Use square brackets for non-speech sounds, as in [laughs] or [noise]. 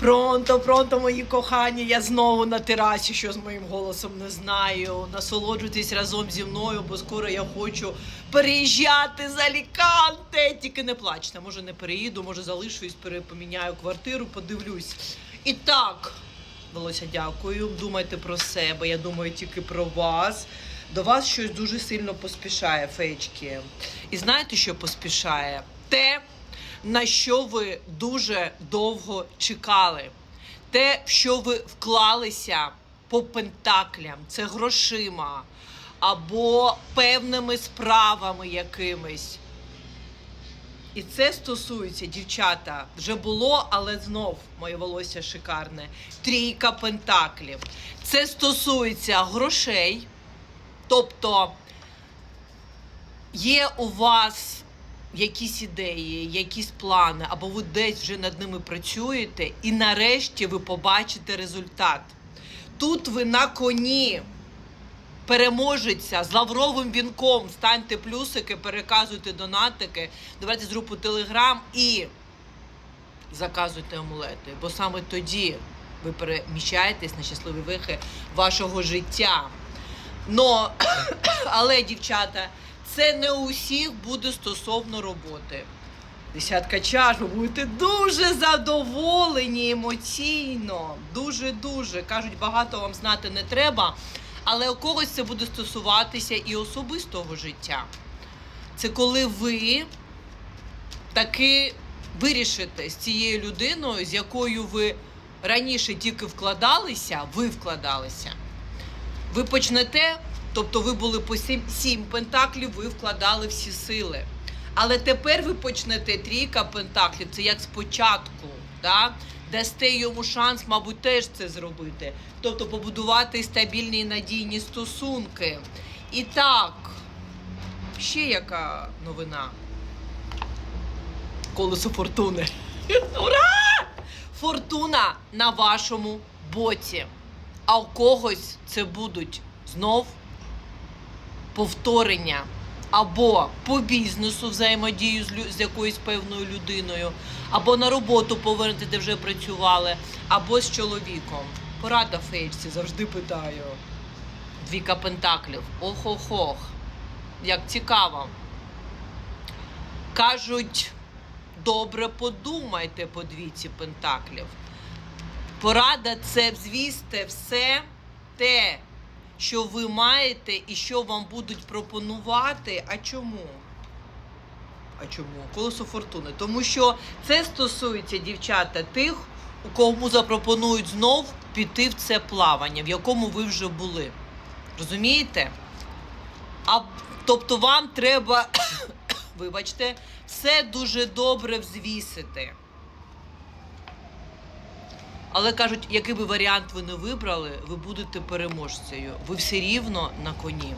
Пронто, пронто, мої кохані, я знову на терасі, що з моїм голосом не знаю. Насолоджуйтесь разом зі мною, бо скоро я хочу переїжджати з Аліканте. Тільки не плачте, може не переїду, може залишусь, перепоміняю квартиру, подивлюсь. І так, Волося, дякую. Думайте про себе, я думаю тільки про вас. До вас щось дуже сильно поспішає, феєчки. І знаєте, що поспішає? Те, на що ви дуже довго чекали. Те, в що ви вклалися по пентаклям, це грошима або певними справами якимись. І це стосується, дівчата, вже було, але знов моє волосся шикарне. Трійка пентаклів. Це стосується грошей. Тобто є у вас якісь ідеї, якісь плани, або ви десь вже над ними працюєте, і нарешті ви побачите результат. Тут ви на коні переможеться з лавровим вінком. Станьте плюсики, переказуйте донатики, давайте з групу Телеграм і заказуйте амулети. Бо саме тоді ви переміщаєтесь на щасливі вихи вашого життя. Но, [coughs] але, дівчата, це не у всіх буде стосовно роботи. Десятка чаш, ви будете дуже задоволені емоційно. Дуже-дуже. Кажуть, багато вам знати не треба, але у когось це буде стосуватися і особистого життя. Це коли ви таки вирішите з цією людиною, з якою ви раніше тільки вкладалися, ви вкладалися. Ви почнете, тобто ви були по сім, сім пентаклів, ви вкладали всі сили. Але тепер ви почнете трійка пентаклів, це як спочатку, да? дасте йому шанс, мабуть, теж це зробити. Тобто побудувати стабільні і надійні стосунки. І так, ще яка новина? Колесо фортуни. [laughs] Ура! Фортуна на вашому боці. А у когось це будуть знов повторення або по бізнесу взаємодію з, з якоюсь певною людиною, або на роботу повернути, де вже працювали, або з чоловіком. Порада фейчці, завжди питаю. Двіка пентаклів. Ох-ох-ох. Як цікаво. Кажуть, добре подумайте по двійці пентаклів. Порада це взвісти все те, що ви маєте і що вам будуть пропонувати. А чому? А чому? Колесо фортуни. Тому що це стосується дівчата тих, у кому запропонують знов піти в це плавання, в якому ви вже були. Розумієте? А тобто вам треба, [coughs] вибачте, все дуже добре взвісити. Але кажуть, який би варіант ви не вибрали, ви будете переможцею. Ви все рівно на коні.